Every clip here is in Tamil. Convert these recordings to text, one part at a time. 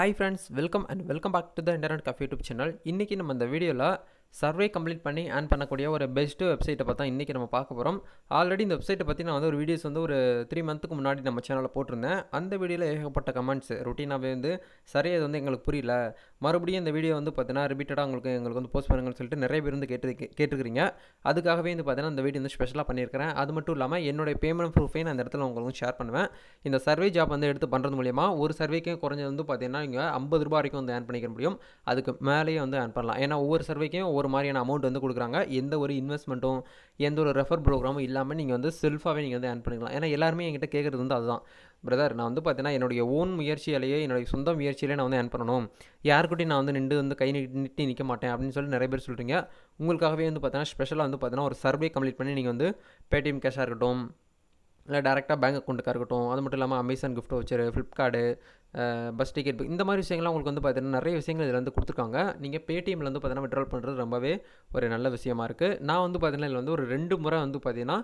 Hi friends welcome and welcome back to the internet cafe YouTube channel இன்றைக்கி நம்ம இந்த வீடியோவில் சர்வே கம்ப்ளீட் பண்ணி ஏர்ன் பண்ணக்கூடிய ஒரு பெஸ்ட்டு வெப்சைட்டை பார்த்தா இன்றைக்கி நம்ம பார்க்க போகிறோம் ஆல்ரெடி இந்த வெப்சைட்டை பற்றி நான் வந்து ஒரு வீடியோஸ் வந்து ஒரு த்ரீ மந்த்துக்கு முன்னாடி நம்ம சேனலில் போட்டிருந்தேன். அந்த வீடியோவில் ஏகப்பட்ட கமெண்ட்ஸ் ரொட்டீனாகவே வந்து சரியாக இது வந்து எங்களுக்கு புரியல. மறுபடியும் இந்த வீடியோ வந்து பார்த்தீங்கன்னா ரிப்பீட்டடாக உங்களுக்கு எங்களுக்கு வந்து போஸ்ட் பண்ணுங்கன்னு சொல்லிட்டு நிறைய பேர் வந்து கேட்டு கேட்டுருக்கிறீங்க அதுக்காகவே வந்து பார்த்தீங்கன்னா இந்த வீடியோ வந்து ஸ்பெஷலாக பண்ணியிருக்கிறேன். அது மட்டும் இல்லாமல் என்னுடைய பேமெண்ட் ப்ரூஃபையும் நான் அந்த இடத்துல உங்களுக்கு ஷேர் பண்ணுவேன். இந்த சர்வே ஜாப் வந்து எடுத்து பண்ணுறது மூலியமா ஒரு சர்வேக்கும் குறைஞ்சது வந்து பார்த்தீங்கன்னா நீங்கள் ஐம்பது ரூபாய் வரைக்கும் வந்து ஏர்ன் பண்ணிக்க முடியும். அதுக்கு மேலேயே வந்து ஏர்ன் பண்ணலாம். ஏன்னா ஒவ்வொரு சர்வேக்கும் ஒவ்வொரு மாதிரியான அமௌண்ட் வந்து கொடுக்குறாங்க. எந்த ஒரு இன்வெஸ்ட்மெண்ட்டும் எந்த ஒரு ரெஃபர் ப்ரோக்ராமும் இல்லாமல் நீங்கள் வந்து செல்ஃபாகவே நீங்கள் வந்து ஏர்ன் பண்ணிக்கலாம். ஏன்னா எல்லாருமே என்கிட்ட கேட்குறது வந்து அதுதான். பிரதர் நான் வந்து பார்த்தீங்கன்னா என்னுடைய ஓன் முயற்சியாலேயே என்னுடைய சொந்த முயற்சியிலே நான் வந்து ஏர்ன் பண்ணணும். யாருக்கிட்டையும் நான் வந்து நின்று வந்து கை நீட்டி நிட்டி நிற்க மாட்டேன் அப்படின்னு சொல்லி நிறைய பேர் சொல்கிறீங்க உங்களுக்காகவே வந்து பார்த்தீங்கன்னா ஸ்பெஷலாக வந்து பார்த்தீங்கன்னா ஒரு சர்வே கம்ப்ளீட் பண்ணி நீங்கள் வந்து பேடிஎம் கேஷாக இருக்கட்டும் இல்லை டேரெக்டாக பேங்க் அக்கௌண்ட்டுக்காக இருக்கட்டும் அது மட்டும் இல்லாமல் Amazon gift voucher Flipkart bus ticket இந்த மாதிரி விஷயங்கள்லாம் உங்களுக்கு வந்து பார்த்தீங்கன்னா நிறைய விஷயங்கள் இதில் வந்து கொடுத்துருக்காங்க. நீங்கள் பேடிஎம்மில் வந்து பார்த்தீங்கன்னா விட்ரால் பண்ணுறது ரொம்பவே ஒரு நல்ல விஷயமா இருக்குது நான் வந்து பார்த்தீங்கன்னா இதில் வந்து ஒரு ரெண்டு முறை வந்து பார்த்தீங்கன்னா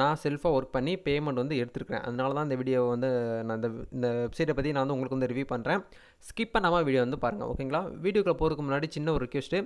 நான் செல்ஃபாக ஒர்க் பண்ணி பேமெண்ட் வந்து எடுத்துருக்கிறேன். அதனால தான் இந்த வீடியோ வந்து நான் இந்த இந்த வெப்சைட்டை பற்றி நான் வந்து உங்களுக்கு வந்து ரிவ்யூ பண்ணுறேன் ஸ்கிப் பண்ணாமல் வீடியோ வந்து பாருங்கள் ஓகேங்களா வீடியோக்குள்ளே போகிறதுக்கு முன்னாடி சின்ன ஒரு ரிக்வெஸ்ட்டு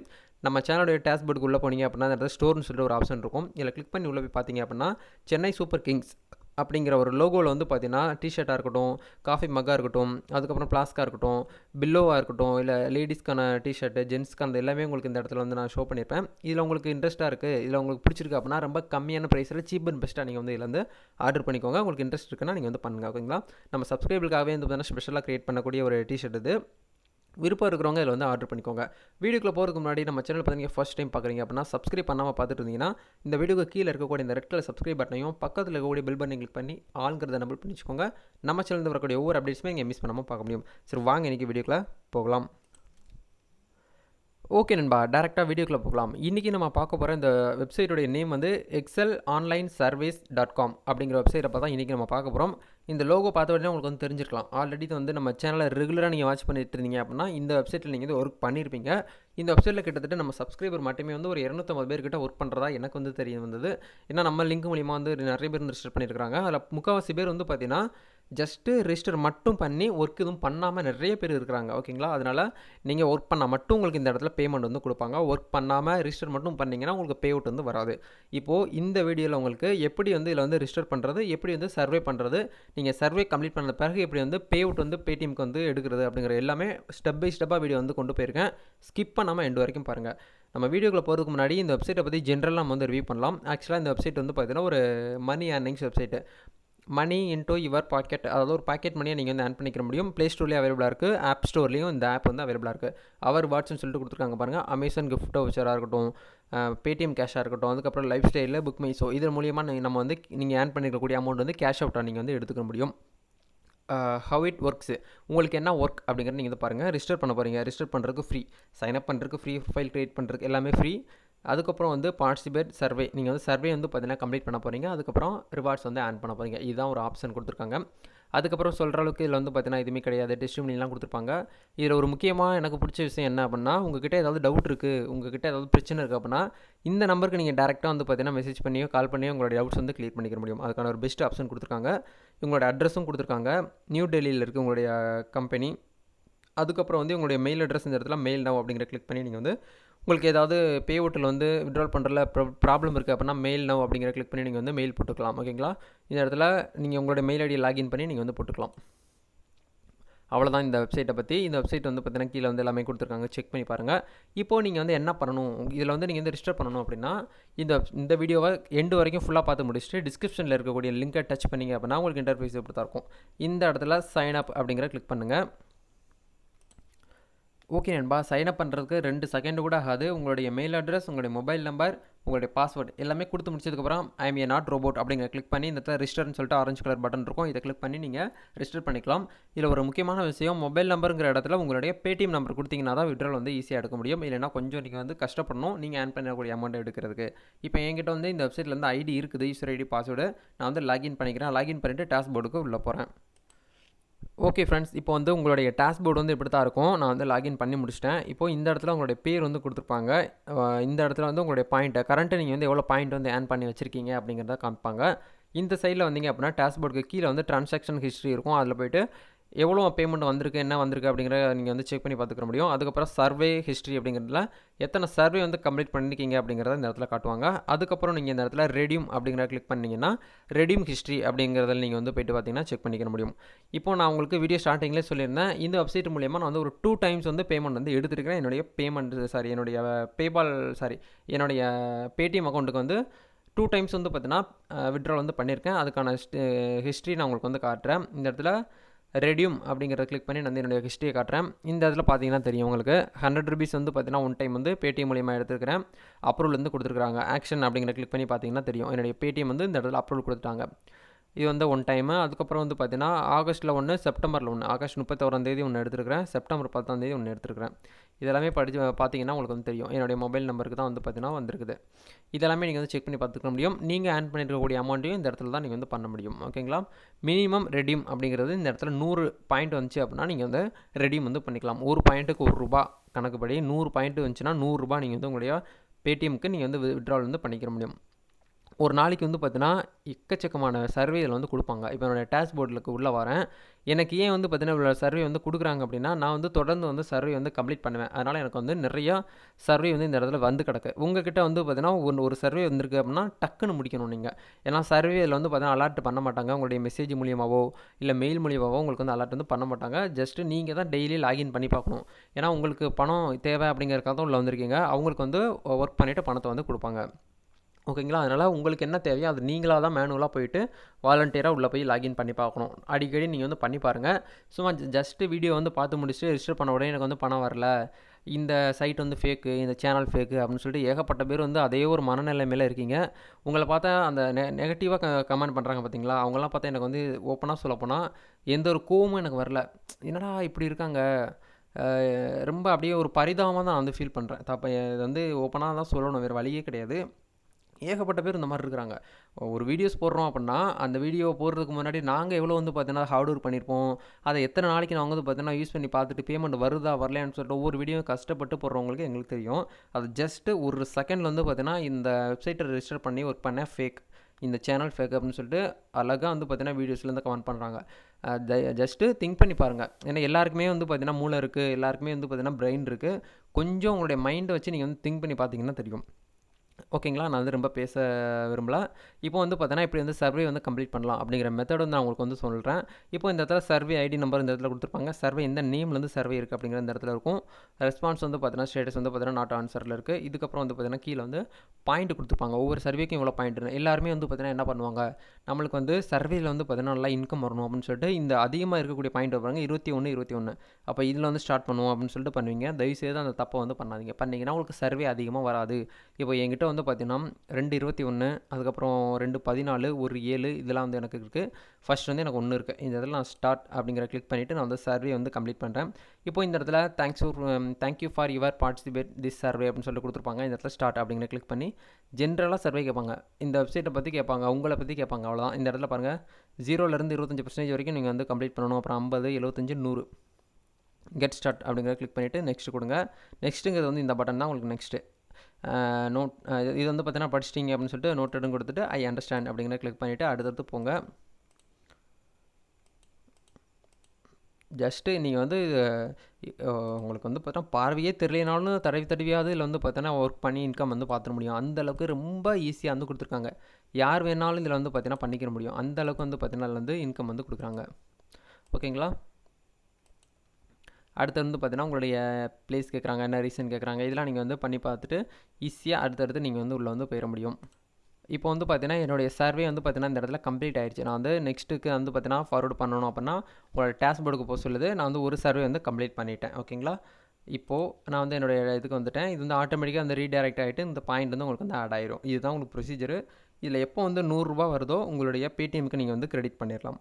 நம்ம சேனலுடைய டேஷ்போர்டுக்கு உள்ளே போனீங்க அப்படின்னா அந்த ஸ்டோர்னு சொல்லிட்டு ஒரு ஆப்ஷன் இருக்கும். இதில் கிளிக் பண்ணி உள்ளே போய் பார்த்தீங்க அப்படின்னா சென்னை சூப்பர் கிங்ஸ் அப்படிங்கிற ஒரு லோகோவில் வந்து பார்த்தீங்கன்னா டிஷர்ட்டாக இருக்கட்டும் காஃபி மக்காக இருக்கட்டும் அதுக்கப்புறம் பிளாஸ்காக இருக்கட்டும் பில்லோவாக இருக்கட்டும் இல்லை லேடிஸ்க்கான டிஷர்ட்டு ஜென்ஸ்க்கான எல்லாமே உங்களுக்கு இந்த இடத்துல வந்து நான் ஷோ பண்ணியிருப்பேன் இதில் உங்களுக்கு இன்ட்ரெஸ்ட்டாக இருக்குது இதில் உங்களுக்கு பிடிச்சிருக்கு அப்படின்னா ரொம்ப கம்மியான ப்ரைஸில் சீப் அண்ட் பெஸ்ட்டாக நீங்கள் வந்து இதில் வந்து ஆர்டர் பண்ணிக்கோங்க. உங்களுக்கு இன்ட்ரெஸ்ட் இருக்குன்னா நீங்கள் வந்து பண்ணுங்க ஓகேங்களா நம்ம சப்ஸ்கிரைபுக்காகவே வந்து பார்த்தீங்கன்னா ஸ்பெஷலாக க்ரியேட் பண்ணக்கூடிய ஒரு டிஷர்ட் இது. விருப்பம் இருக்கிறவங்க இதில் வந்து ஆர்டர் பண்ணிக்கோங்க. வீடியோக்குள்ள போகிறதுக்கு முன்னாடி நம்ம சேனல் பார்த்தீங்க ஃபஸ்ட் டைம் பார்க்குறீங்க அப்படின்னா சப்ஸ்கிரைப் பண்ணாமல் பார்த்துட்டு இருந்தீங்கன்னா இந்த வீடியோக்கு கீழே இருக்கக்கூடிய இந்த ரெட் கலர் சப்ஸ்கிரைப் பட்டனையும் பக்கத்தில் இருக்கக்கூடிய பில் பட்டனை கிளிக் பண்ணி ஆளுங்கிறத நம்பர் பண்ணிச்சுக்கோங்க. நம்ம சேனலில் வரக்கூடிய ஒவ்வொரு அப்டேட்ஸுமே நீங்கள் மிஸ் பண்ணாமல் பார்க்க முடியும். சரி வாங்க இன்றைக்கி வீடியோக்குள்ளே போகலாம். ஓகே நண்பா டேரெக்டாக வீடியோக்குள்ளே போகலாம். இன்றைக்கி நம்ம பார்க்க போகிற இந்த வெப்சைட்டுடைய நேம் வந்து excel online service dot com அப்படிங்கிற வெப்சைட்டை பார்த்தா இன்றைக்கி நம்ம பார்க்க போகிறோம் இந்த லோகோ பார்த்த உடனே உங்களுக்கு வந்து தெரிஞ்சிருக்கலாம். ஆல்ரெடி வந்து நம்ம சேனலை ரெகுலராக நீங்கள் வாட்ச் பண்ணிட்டு இருந்தீங்க அப்படின்னா இந்த வெப்சைட்டில் நீங்கள் வந்து ஒர்க் பண்ணியிருப்பீங்க இந்த வெப்சைட்டில் கிட்டத்தட்ட நம்ம சப்ஸ்கிரைபர் மட்டுமே வந்து ஒரு இரநூத்தம்பது பேர்கிட்ட ஒர்க் பண்ணுறதா எனக்கு வந்து தெரிய வந்தது. ஏன்னா நம்ம லிங்க் மூலியமாக வந்து நிறைய பேர் ரிஜிஸ்டர் பண்ணியிருக்காங்க அதில் முக்கால்வாசி பேர் வந்து பார்த்தீங்கன்னா ஜஸ்ட்டு ரெஜிஸ்டர் மட்டும் பண்ணி ஒர்க் எதுவும் பண்ணாமல் நிறைய பேர் இருக்கிறாங்க ஓகேங்களா அதனால் நீங்கள் ஒர்க் பண்ணால் மட்டும் உங்களுக்கு இந்த இடத்துல பேமெண்ட் வந்து கொடுப்பாங்க. ஒர்க் பண்ணாமல் ரிஜிஸ்டர் மட்டும் பண்ணிங்கன்னா உங்களுக்கு பே அவுட் வந்து வராது. இப்போது இந்த வீடியோவில் உங்களுக்கு எப்படி வந்து இதில் வந்து ரிஜிஸ்டர் பண்ணுறது எப்படி வந்து சர்வே பண்ணுறது நீங்கள் சர்வே கம்ப்ளீட் பண்ண பிறகு எப்படி வந்து பே அவுட் வந்து பேடிஎம்க்கு வந்து எடுக்கிறது அப்படிங்கிற எல்லாமே ஸ்டெப் பை ஸ்டெப்பாக வீடியோ வந்து கொண்டு போயிருக்கேன். ஸ்கிப் பண்ணாமல் எண்டு வரைக்கும் பாருங்கள் நம்ம வீடியோக்குள்ளே போகிறதுக்கு முன்னாடி இந்த வெப்சைட்டை பற்றி ஜென்ரலாக நம்ம வந்து ரிவ்யூ பண்ணலாம். ஆக்சுவலாக இந்த வெப்சைட் வந்து பார்த்தீங்கன்னா ஒரு money earnings website money into your pocket அதாவது ஒரு பாக்கெட் மணியை நீங்கள் வந்து ஆன் பண்ணிக்க முடியும். ப்ளே ஸ்டோர்லேயும் அவைலபிளாக இருக்குது ஆப் ஸ்டோர்லேயும் இந்த ஆப் வந்து அவைலபிளாக இருக்குது அவர் வாட்ஸ்னு சொல்லிட்டு கொடுத்துருக்காங்க பாருங்கள் அமேசான் கிஃப்ட் வச்சராக இருக்கட்டும் பேடிஎம் கேஷாக இருக்கட்டும் அதுக்கப்புறம் லைஃப் ஸ்டைலில் புக் மை ஸோ இதன் மூலியமாக நம்ம வந்து நீங்கள் ஏர்ன் பண்ணிக்கக்கூடிய அமௌண்ட் வந்து கேஷ் அவுட்டாக நீங்கள் வந்து எடுத்துக்க முடியும். ஹவ் இட் ஒர்க்ஸு உங்களுக்கு என்ன ஒர்க் அப்படிங்கிறத நீங்கள் வந்து பாருங்கள் ரிஜிஸ்டர் பண்ண போகிறீங்க ரிஜிஸ்டர் பண்ணுறதுக்கு ஃப்ரீ சைன் அப் பண்ணுறதுக்கு ஃப்ரீ ஃபைல் க்ரியேட் பண்ணுறதுக்கு எல்லாமே ஃப்ரீ அதுக்கப்புறம் வந்து பார்ட்டிசிபேட் சர்வே நீங்கள் வந்து சர்வே வந்து பார்த்தீங்கன்னா கம்ப்ளீட் பண்ண போகிறீங்க அதுக்கப்புறம் ரிவார்ட்ஸ் வந்து ஆன் பண்ண போகிறீங்க இதுதான் ஒரு ஆப்ஷன் கொடுத்துருக்காங்க. அதுக்கப்புறம் சொல்கிற அளவுக்கு இதில் வந்து பார்த்தீங்கன்னா எதுவுமே கிடையாது. டெஸ்டிமனிலாம் கொடுத்துருப்பாங்க. இதில் ஒரு முக்கியமாக எனக்கு பிடிச்ச விஷயம் என்ன அப்படின்னா உங்ககிட்ட ஏதாவது டவுட் இருக்குது உங்ககிட்ட ஏதாவது பிரச்சனை இருக்குது அப்படின்னா இந்த நம்பருக்கு நீங்கள் டேரெக்டாக வந்து பார்த்தீங்கன்னா மெசேஜ் பண்ணியோ கால் பண்ணியோ உங்களோட டவுட்ஸ் வந்து கிளியர் பண்ணிக்க முடியும். அதுக்கான ஒரு பெஸ்ட் ஆப்ஷன் கொடுத்துருக்காங்க. உங்களோட அட்ரஸும் கொடுத்துருக்காங்க. நியூ டெல்லியில் இருக்குது உங்களுடைய கம்பெனி அதுக்கப்புறம் வந்து உங்களுடைய மெயில் அட்ரஸ் இந்த இடத்துல மெயில் நவ் அப்படிங்கிற கிளிக் பண்ணி நீங்கள் வந்து உங்களுக்கு ஏதாவது பே அவுட்டில் வந்து விட்ரால் பண்ணுறதுல ப்ராப்ளம் இருக்குது அப்படின்னா மெயில் நவ் அப்படிங்கிற கிளிக் பண்ணி நீங்கள் வந்து மெயில் போட்டுக்கலாம் ஓகேங்களா இந்த இடத்துல நீங்கள் உங்களோட மெயில் ஐடியை லாகின் பண்ணி நீங்கள் வந்து போட்டுக்கலாம். அவ்வளோதான் இந்த வெப்சைட்டை பற்றி இந்த வெப்சைட் வந்து பார்த்தீங்கன்னா கீழே வந்து எல்லாமே கொடுத்துருக்காங்க. செக் பண்ணி பாருங்கள் இப்போது நீங்கள் வந்து என்ன பண்ணணும்? இதில் வந்து நீங்கள் வந்து ரிஜிஸ்டர் பண்ணணும் அப்படின்னா இந்த இந்த வீடியோவை எண்டு வரைக்கும் ஃபுல்லாக பார்த்து முடிச்சுட்டு டிஸ்கிரிப்ஷனில் இருக்கக்கூடிய லிங்கை டச் பண்ணிங்க அப்படின்னா உங்களுக்கு இன்டர்ஃபேஸ் இப்படி தான் இருக்கும். இந்த இடத்துல சைன் அப் அப்படிங்கிற கிளிக் பண்ணுங்கள் ஓகே நண்பா சைன் அப் பண்ணுறதுக்கு ரெண்டு செகண்டு கூட ஆகாது. உங்களுடைய மெயில் அட்ரஸ் உங்களுடைய மொபைல் நம்பர் உங்களுடைய பாஸ்வேர்டு எல்லாமே கொடுத்து முடிச்சதுக்கப்புறம் I am a not robot அப்படிங்கிற கிளிக் பண்ணி இந்த ரிஜிஸ்டர்னு சொல்லிட்டு ஆரஞ்சு கலர் பட்டன் இருக்கும். இதை கிளிக் பண்ணி நீங்கள் ரிஜிஸ்டர் பண்ணிக்கலாம். இதில் ஒரு முக்கியமான விஷயம் மொபைல் நம்பருங்கிற இடத்துல உங்களுடைய பேடிஎம் நம்பர் கொடுத்தீங்கன்னா தான் விட்ரால் வந்து ஈஸியாக எடுக்க முடியும். இல்லைனா கொஞ்சம் நீங்கள் வந்து கஷ்டப்படணும். நீங்கள் ஆன் பண்ணக்கூடிய அமௌண்ட் எடுக்கிறதுக்கு. இப்போ என்கிட்ட வந்து இந்த வெப்சைட்டில் வந்து ஐடி இருக்குது யூசர் ஐடி பாஸ்வேர்டு நான் வந்து லாகின் பண்ணிக்கிறேன். லாகின் பண்ணிவிட்டு டேஷ்போர்டுக்கு உள்ளே போகிறேன் ஓகே ஃப்ரெண்ட்ஸ் இப்போ வந்து உங்களுடைய டேஷ்போர்டு வந்து இப்படி தான் இருக்கும். நான் வந்து லாகின் பண்ணி முடிச்சிட்டேன். இப்போ இந்த இடத்துல உங்களுடைய பேர் வந்து கொடுத்துருப்பாங்க. இந்த இடத்துல வந்து உங்களுடைய பாயிண்ட்டை கரண்ட்டு நீங்கள் வந்து எவ்வளோ பாயிண்ட் வந்து ஏர்ன் பண்ணி வச்சுருக்கீங்க அப்படிங்கிறத காமிப்பாங்க. இந்த சைடில் வந்தீங்க அப்படின்னா டேஷ்போர்டுக்கு கீழே வந்து ட்ரான்சாக்ஷன் ஹிஸ்ட்ரி இருக்கும். அதில் போய்ட்டு எவ்வளோ பேமெண்ட் வந்திருக்கு என்ன வந்திருக்கு அப்படிங்கிற நீங்கள் வந்து செக் பண்ணி பார்த்துக்க முடியும். அதுக்கப்புறம் சர்வே ஹிஸ்ட்ரி அப்படிங்கிறதுல எத்தனை சர்வே வந்து கம்ப்ளீட் பண்ணிருக்கீங்க அப்படிங்கிறத இந்த இடத்துல காட்டுவாங்க. அதுக்கப்புறம் நீங்கள் இந்த இடத்துல ரெடியூம் அப்படிங்கிற கிளிக் பண்ணிங்கன்னா ரெடியூம் ஹிஸ்ட்ரி அப்படிங்கிறதில் நீங்கள் வந்து போயிட்டு பார்த்தீங்கன்னா செக் பண்ணிக்க முடியும். இப்போ நான் உங்களுக்கு வீடியோ ஸ்டார்டிங்லேயே சொல்லியிருந்தேன். இந்த வெப்சைட் மூலியமாக நான் வந்து ஒரு டூ டைம்ஸ் வந்து பேமெண்ட் வந்து எடுத்துருக்கிறேன். என்னுடைய பேமெண்ட் சாரி என்னுடைய பேபால் சாரி என்னுடைய பேடிஎம் அக்கௌண்ட்டுக்கு வந்து டூ டைம்ஸ் வந்து பார்த்தீங்கன்னா விட்ரால் வந்து பண்ணியிருக்கேன். அதுக்கான ஹிஸ்ட்ரி நான் உங்களுக்கு வந்து காட்டுறேன். இந்த இடத்துல ரெடியூம் அப்படிங்கிறத கிளிக் பண்ணி நான் வந்து என்னுடைய ஹிஸ்ட்ரியை காட்டுறேன். இந்த இடத்துல பார்த்தீங்கன்னா தெரியும் உங்களுக்கு. ஹண்ட்ரட் ருபீஸ் வந்து பார்த்தீங்கன்னா ஒன் டைம் வந்து பேடிஎம் மூலியமாக எடுத்துருக்கிறேன். அப்ரூவல் வந்து கொடுத்துருக்காங்க ஆக்ஷன் அப்படிங்கிற கிளிக் பண்ணி பார்த்தீங்கன்னா தெரியும். என்னுடைய பேடிஎம் வந்து இந்த இடத்துல அப்ரூவல் கொடுத்துட்டாங்க. இது வந்து ஒன் டைமு அதுக்கப்புறம் வந்து பார்த்தீங்கன்னா ஆகஸ்ட்டில் ஒன்று செப்டம்பரில் ஒன்று ஆகஸ்ட் முப்பத்தோராந்தேதி ஒன்று எடுத்துருக்கிறேன். செப்டம்பர் பத்தாந்தேதி ஒன்று எடுத்துருக்கிறேன். இதெல்லாமே படித்து பார்த்தீங்கன்னா உங்களுக்கு வந்து தெரியும். என்னுடைய மொபைல் நம்பருக்கு தான் வந்து பார்த்தீங்கன்னா வந்திருக்குது. இதெல்லாமே நீங்கள் வந்து செக் பண்ணி பார்த்துக்க முடியும். நீங்கள் ஆன் பண்ணியிருக்கக்கூடிய அமௌண்ட்டையும் இந்த இடத்துல தான் நீங்கள் வந்து பண்ண முடியும். ஓகேங்களா மினிமம் ரெடியூம் அப்படிங்கிறது இந்த இடத்துல நூறு பாயிண்ட் வந்துச்சு அப்படின்னா நீங்கள் வந்து ரெடியூம் வந்து பண்ணிக்கலாம். ஒரு பாயிண்ட்டுக்கு ஒரு ரூபா கணக்குப்படி நூறு பாயிண்ட் வந்துச்சுன்னா நூறுரூபா நீங்கள் வந்து உங்களுடைய பேடிஎம்க்கு நீங்கள் வந்து விட்ரால் வந்து பண்ணிக்கிற முடியும். ஒரு நாளைக்கு வந்து பார்த்தீங்கன்னா எக்கச்சக்கமான சர்வே இதில் வந்து கொடுப்பாங்க. இப்போ என்னோடய டேஷ்போர்டுக்கு உள்ளே வரேன். எனக்கு ஏன் வந்து பார்த்தீங்கன்னா இவ்வளோ சர்வே வந்து கொடுக்குறாங்க அப்படின்னா நான் வந்து தொடர்ந்து வந்து சர்வே வந்து கம்ப்ளீட் பண்ணுவேன். அதனால் எனக்கு வந்து நிறையா சர்வே வந்து இந்த இடத்துல வந்து கிடக்கு. உங்ககிட்ட வந்து பார்த்தீங்கன்னா ஒன்று ஒரு சர்வே வந்திருக்கு அப்படின்னா டக்குன்னு முடிக்கணும் நீங்கள் ஏன்னா சர்வே இதில் வந்து பார்த்தீங்கன்னா அலர்ட் பண்ண மாட்டாங்க. உங்களுடைய மெசேஜ் மூலியமாகவோ இல்லை மெயில் மூலியமாவோ உங்களுக்கு வந்து அலர்ட் வந்து பண்ண மாட்டாங்க. ஜஸ்ட்டு நீங்கள் தான் டெய்லி லாகின் பண்ணி பார்க்கணும். ஏன்னா உங்களுக்கு பணம் தேவை அப்படிங்கிறக்காக தான் உள்ளே வந்திருக்கீங்க. அவங்களுக்கு வந்து ஒர்க் பண்ணிவிட்டு பணத்தை வந்து கொடுப்பாங்க. ஓகேங்களா? அதனால் உங்களுக்கு என்ன தேவையோ அது நீங்களாக தான் மேனுவலாக போயிட்டு வாலண்டியராக உள்ளே போய் லாகின் பண்ணி பார்க்கணும். அடிக்கடி நீங்கள் வந்து பண்ணி பாருங்கள் சும்மா ஜஸ்ட்டு வீடியோ வந்து பார்த்து முடிச்சுட்டு ரிஜிஸ்டர் பண்ண உடனே எனக்கு வந்து பணம் வரல. இந்த சைட் வந்து ஃபேக்கு இந்த சேனல் ஃபேக்கு அப்படின்னு சொல்லிட்டு ஏகப்பட்ட பேர் வந்து அதே ஒரு மனநிலைமையில் இருக்கீங்க. உங்களை பார்த்தா அந்த நெ நெகட்டிவாக க கமெண்ட் பண்ணுறாங்க பார்த்தீங்களா? அவங்களாம் பார்த்தா எனக்கு வந்து ஓப்பனாக சொல்லப்போனால் எந்த ஒரு கோவமும் எனக்கு வரல. என்னடா இப்படி இருக்காங்க? ரொம்ப அப்படியே ஒரு பரிதாபமாக தான் நான் வந்து ஃபீல் பண்ணுறேன் தப்ப இது வந்து ஓப்பனாக தான் சொல்லணும். வேறு வழியே கிடையாது. ஏகப்பட்ட பேர் இந்த மாதிரி இருக்கிறாங்க. ஒரு வீடியோஸ் போடுறோம் அப்படின்னா அந்த வீடியோ போடுறதுக்கு முன்னாடி நாங்கள் எவ்வளோ வந்து பார்த்தீங்கன்னா ஹார்ட் ஒர்க் பண்ணியிருப்போம். அதை எத்தனை நாளைக்கு நாங்கள் வந்து பார்த்தீங்கன்னா யூஸ் பண்ணி பார்த்துட்டு பேமெண்ட் வருதா வரலையான்னு சொல்லிட்டு ஒவ்வொரு வீடியோ கஷ்டப்பட்டு போடுறவங்களுக்கு எங்களுக்கு தெரியும். அது ஜஸ்ட்டு ஒரு செகண்டில் வந்து பார்த்தீங்கன்னா இந்த வெப்சைட்டை ரிஜிஸ்டர் பண்ணி ஒர்க் பண்ண ஃபேக் இந்த சேனல் ஃபேக் அப்படின்னு சொல்லிட்டு அழகாக வந்து பார்த்தீங்கன்னா வீடியோஸ்லேருந்து கமெண்ட் பண்ணுறாங்க ஜஸ்ட்டு திங்க் பண்ணி பாருங்கள் ஏன்னா எல்லாருக்குமே வந்து பார்த்தீங்கன்னா மூளை இருக்குது எல்லாருக்குமே வந்து பார்த்தீங்கன்னா பிரெயின் இருக்குது கொஞ்சம் உங்களுடைய மைண்டை வச்சு நீங்கள் வந்து திங்க் பண்ணி பார்த்தீங்கன்னா தெரியும். ஓகேங்களா? நான் வந்து ரொம்ப பேச விரும்பல. இப்போ வந்து பார்த்தீங்கன்னா இப்படி வந்து சர்வே வந்து கம்ப்ளீட் பண்ணலாம் அப்படிங்கிற மெத்தட் வந்து நான் உங்களுக்கு வந்து சொல்கிறேன் இப்போ இந்த இடத்துல சர்வே ஐடி நம்பர் இந்த இடத்துல கொடுத்துருப்பாங்க. சர்வே எந்த நேம்லேருந்து சர்வே இருக்குது அப்படிங்கிற இந்த இடத்துல இருக்கும். ரெஸ்பான்ஸ் வந்து பார்த்தீங்கன்னா ஸ்டேட்டஸ் வந்து பார்த்தீங்கன்னா நாட் ஆன்சரில் இருக்குது இதுக்கப்புறம் வந்து பார்த்தீங்கன்னா கீழே வந்து பாயிண்ட் கொடுத்துருப்பாங்க. ஒவ்வொரு சர்வேக்கும் இவ்வளோ பாயிண்ட் எல்லாருமே வந்து பார்த்தீங்கன்னா என்ன பண்ணுவாங்க? நம்மளுக்கு வந்து சர்வேயில் வந்து பார்த்தீங்கன்னா நல்லா இன்கம் வரணும் அப்படின்னு சொல்லிட்டு இந்த அதிகமாக இருக்கக்கூடிய பாயிண்ட் வருவாங்க இருபத்தி ஒன்று இருபத்தி ஒன்று அப்போ இதில் வந்து ஸ்டார்ட் பண்ணுவோம் அப்படின்னு சொல்லிட்டு பண்ணுவீங்க. தயவுசெய்து அந்த தப்பை வந்து பண்ணாதீங்க. பண்ணிங்கன்னா உங்களுக்கு சர்வே அதிகமாக வராது. இப்போ என்கிட்ட வந்து பார்த்தீங்கன்னா ரெண்டு இருபத்தி ஒன்று அதுக்கப்புறம் ரெண்டு பதினாலு ஒரு ஏழு இதெல்லாம் வந்து எனக்கு இருக்குது ஃபஸ்ட் வந்து எனக்கு ஒன்று இருக்குது இந்த இடத்துல நான் ஸ்டார்ட் அப்படிங்கிற கிளிக் பண்ணிவிட்டு நான் வந்து சர்வே வந்து கம்ப்ளீட் பண்ணுறேன் இப்போ இந்த இடத்துல thanks for thank you for your participate this survey அப்படின்னு சொல்லி கொடுத்துருப்பாங்க. இந்த இடத்துல ஸ்டார்ட் அப்படிங்கிற கிளிக் பண்ணி ஜென்ரலாக சர்வே கேட்பாங்க. இந்த வெப்சைட்டை பற்றி கேட்பாங்க உங்களை பற்றி கேட்பாங்க அவ்வளோதான் இந்த இடத்துல பாருங்கள் ஜீரோலேருந்து இருபத்தஞ்சி பர்சன்டேஜ் வரைக்கும் நீங்கள் வந்து கம்ப்ளீட் பண்ணணும். அப்புறம் ஐம்பது எழுபத்தஞ்சு நூறு. கெட் ஸ்டார்ட் அப்படிங்கிறத கிளிக் பண்ணிவிட்டு நெக்ஸ்ட் கொடுங்க. நெக்ஸ்ட்டுங்கிறது வந்து இந்த பட்டன் தான் உங்களுக்கு நெக்ஸ்ட்டு நோட் இது வந்து பார்த்தீங்கன்னா படிச்சிட்டிங்க அப்படின்னு சொல்லிட்டு நோட் எடுத்து கொடுத்துட்டு ஐ அண்டர்ஸ்டாண்ட் அப்படிங்கிற கிளிக் பண்ணிவிட்டு அடுத்தடுத்து போங்க. ஜஸ்ட்டு நீங்கள் வந்து உங்களுக்கு வந்து பார்த்தா பார்வையே தெரியலனாலும் தடவி தடவியாவது இதில் வந்து பார்த்தோன்னா ஒர்க் பண்ணி இன்கம் வந்து பார்த்துட முடியும். அந்த அளவுக்கு ரொம்ப ஈஸியாக வந்து கொடுத்துருக்காங்க. யார் வேணாலும் இதில் வந்து பார்த்தீங்கன்னா பண்ணிக்கிற முடியும். அந்த அளவுக்கு வந்து பார்த்தீங்கன்னா வந்து இன்கம் வந்து கொடுக்குறாங்க. ஓகேங்களா அடுத்து வந்து பார்த்தீங்கன்னா உங்களுடைய ப்ளேஸ் கேட்குறாங்க என்ன ரீசன் கேட்குறாங்க இதெல்லாம் நீங்கள் வந்து பண்ணி பார்த்துட்டு ஈஸியாக அடுத்தடுத்து நீங்கள் வந்து உள்ளே வந்து போயிட முடியும். இப்போ வந்து பார்த்தீங்கன்னா என்னுடைய சர்வே வந்து பார்த்தீங்கன்னா இந்த இடத்துல கம்ப்ளீட் ஆயிடுச்சு. நான் வந்து நெக்ஸ்ட்டுக்கு வந்து பார்த்தீங்கன்னா ஃபார்வர்ட் பண்ணணும் அப்படின்னா உங்களோட டேஷ்போர்டுக்கு போக சொல்லுது. நான் வந்து ஒரு சர்வே வந்து கம்ப்ளீட் பண்ணிட்டேன். ஓகேங்களா இப்போது நான் வந்து என்னுடைய இதுக்கு வந்துட்டேன். இது வந்து ஆட்டோமேட்டிக்காக வந்து ரீடைரக்ட் ஆகிட்டு இந்த பாயிண்ட் வந்து உங்களுக்கு வந்து ஆட் ஆயிரும். இதுதான் உங்களுக்கு ப்ரொசீஜர் இதில் எப்போ வந்து நூறுரூபா வருதோ உங்களுடைய பேடிஎம்க்கு நீங்கள் வந்து கிரெடிட் பண்ணிடலாம்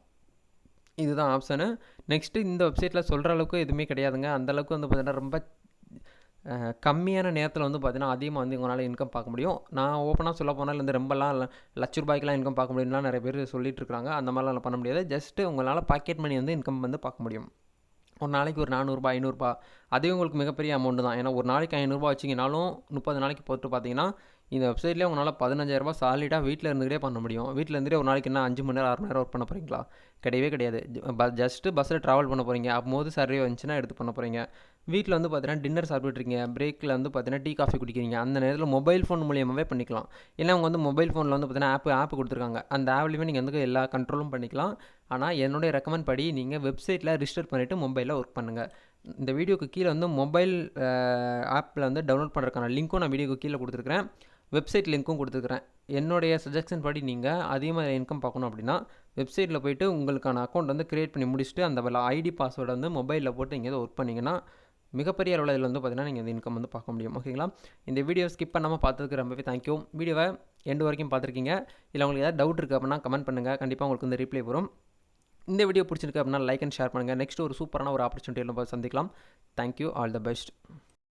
இதுதான் ஆப்ஷனு நெக்ஸ்ட்டு இந்த வெப்சைட்டில் சொல்கிற அளவுக்கு எதுவுமே கிடையாதுங்க. அந்தளவுக்கு வந்து பார்த்தீங்கன்னா ரொம்ப கம்மியான நேரத்தில் வந்து பார்த்தீங்கன்னா அதிகமாக வந்து உங்களால் இன்கம் பார்க்க முடியும். நான் ஓப்பனாக சொல்ல போனால் இந்த ரொம்பலாம் லட்ச ரூபாய்க்குலாம் இன்கம் பார்க்க முடியும்லாம் நிறைய பேர் சொல்லிட்டு இருக்காங்க. அந்த மாதிரிலாம் பண்ண முடியாது. ஜஸ்ட்டு உங்களால் பாக்கெட் மணி வந்து இன்கம் வந்து பார்க்க முடியும். ஒரு நாளைக்கு ஒரு நானூறுபா ஐநூறுரூபா அதே உங்களுக்கு மிகப்பெரிய அமௌண்ட்டு தான். ஏன்னா ஒரு நாளைக்கு ஐநூறுரூபா வச்சிங்கனாலும் முப்பது நாளைக்கு போட்டு பார்த்தீங்கன்னா இந்த வெப்சைட்லேயே உங்களால் பதினஞ்சாயிரரூபா சாலிடாக வீட்டில் இருந்துகிட்டே பண்ண முடியும். வீட்டில் இருந்துகிட்டே ஒரு நாளைக்கு என்ன அஞ்சு மணி நேரம் ஆறு மணி நேரம் ஒர்க் பண்ண போகிறீங்களா கிடையவே கிடையாது. ஜஸ்ட்டு பஸ்ஸில் ட்ராவல் பண்ண போகிறீங்க அப்போது சர்வே வந்துச்சுன்னா எடுத்து பண்ண போகிறீங்க வீட்டில் வந்து பார்த்தீங்கன்னா டின்னர் சாப்பிட்டுருக்கீங்க பிரேக்கில் வந்து பார்த்தீங்கன்னா டீ காஃபி குடிக்கிறீங்க. அந்த நேரத்தில் மொபைல் ஃபோன் மூலியமாகவே பண்ணிக்கலாம். ஏன்னா அவங்க வந்து மொபைல் ஃபோனில் வந்து பார்த்தீங்கன்னா ஆப் ஆப் கொடுத்துருக்காங்க. அந்த ஆப்லேயுமே நீங்கள் வந்து எல்லா கண்ட்ரோலும் பண்ணிக்கலாம். ஆனால் என்னுடைய ரெக்கமெண்ட் படி நீங்கள் வெப்சைட்டில் ரிஜிஸ்டர் பண்ணிவிட்டு மொபைலில் ஒர்க் பண்ணுங்கள் இந்த வீடியோக்கு கீழே வந்து மொபைல் ஆப்பில் வந்து டவுன்லோட் பண்ணுறதுக்கான லிங்க்கும் நான் வீடியோக்கு கீழே கொடுத்துருக்குறேன். வெப்சைட் லிங்க்கும் கொடுத்துருக்குறேன் என்னுடைய சஜஷன் படி நீங்கள் அதிகமாக இன்கம் பார்க்கணும் அப்படின்னா வெப்சைட்டில் போயிட்டு உங்களுக்கான அக்கௌண்ட் வந்து க்ரியேட் பண்ணி முடிச்சுட்டு அந்த ஐடி பாஸ்வேர்டை வந்து மொபைலில் போட்டு நீங்கள் ஒர்க் பண்ணிங்கன்னா மிகப்பெரிய அளவில் இதில் வந்து பார்த்திங்கன்னா நீங்கள் இந்த இன்கம் வந்து பார்க்க முடியும் ஓகேங்களா இந்த வீடியோ ஸ்கிப் பண்ணாமல் பார்த்ததுக்கு ரொம்பவே தேங்க்யூ வீடியோவை எண்டு வரைக்கும் பார்த்துருக்கீங்க இல்லை உங்களுக்கு ஏதாவது டவுட் இருக்குது அப்படின்னா கமெண்ட் பண்ணுங்கள் கண்டிப்பாக உங்களுக்கு வந்து ரிப்ளை வரும். இந்த வீடியோ பிடிச்சிருக்கு அப்படின்னா லைக் அண்ட் ஷேர் பண்ணுங்கள் நெக்ஸ்ட் ஒரு சூப்பரான ஒரு ஆப்பர்ச்சுனிட்டியில் சந்திக்கலாம். Thank you all the best